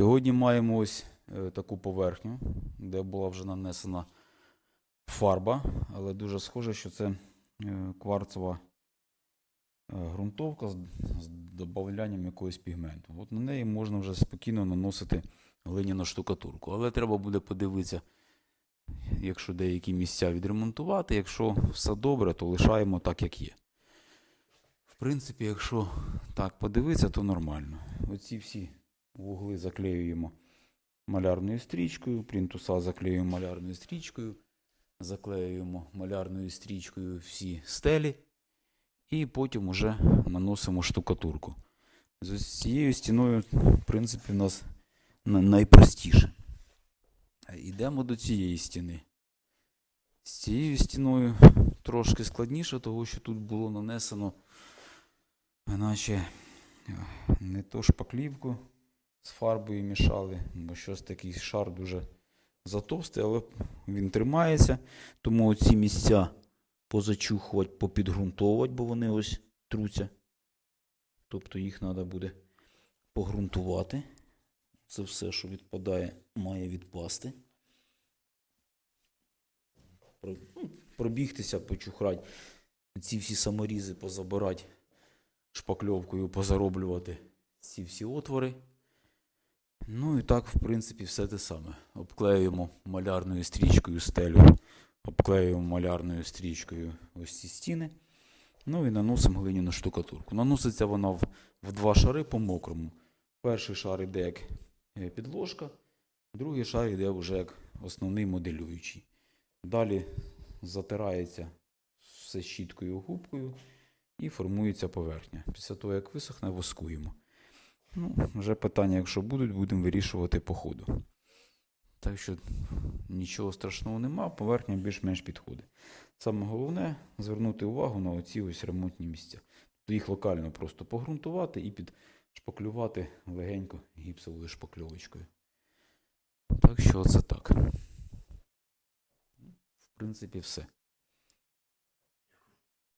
Сьогодні маємо ось е, таку поверхню, де була вже нанесена фарба, але дуже схоже, що це е, кварцева е, ґрунтовка з додаванням якогось пігменту. От на неї можна вже спокійно наносити глиняну штукатурку. Але треба буде подивитися, якщо деякі місця відремонтувати. Якщо все добре, то лишаємо так, як є. В принципі, якщо так подивитися, то нормально. Оці всі вугли заклеюємо малярною стрічкою, плінтуса заклеюємо малярною стрічкою, заклеюємо малярною стрічкою всі стелі, і потім уже наносимо штукатурку. З цією стіною, в принципі, у нас найпростіше. Йдемо до цієї стіни. З цією стіною трошки складніше, тому що тут було нанесено, наче е, не то шпаклівку з фарбою мішали, бо щось такий шар дуже затовстий, але він тримається. Тому ці місця позачухувати, попідґрунтовувати, бо вони ось труться. Тобто їх треба буде погрунтувати. Це все, що відпадає, має відпасти. Ну, Пробігтися, почухрати. Ці всі саморізи позабирати шпакльовкою, позароблювати ці всі отвори. Ну і так, в принципі, все те саме. Обклеюємо малярною стрічкою стелю, обклеюємо малярною стрічкою ось ці стіни. Ну і наносимо глиняну штукатурку. Наноситься вона в, в два шари по мокрому. Перший шар йде як е, підложка, другий шар йде вже як основний моделюючий. Далі затирається все щіткою губкою і формується поверхня. Після того, як висохне, воскуємо. Ну, вже питання, якщо будуть, будемо вирішувати по ходу. Так що нічого страшного нема, поверхня більш-менш підходить. Саме головне звернути увагу на оці ось ремонтні місця. Тобто їх локально просто погрунтувати і підшпаклювати легенько гіпсовою шпакльовочкою. Так що це так. В принципі, все.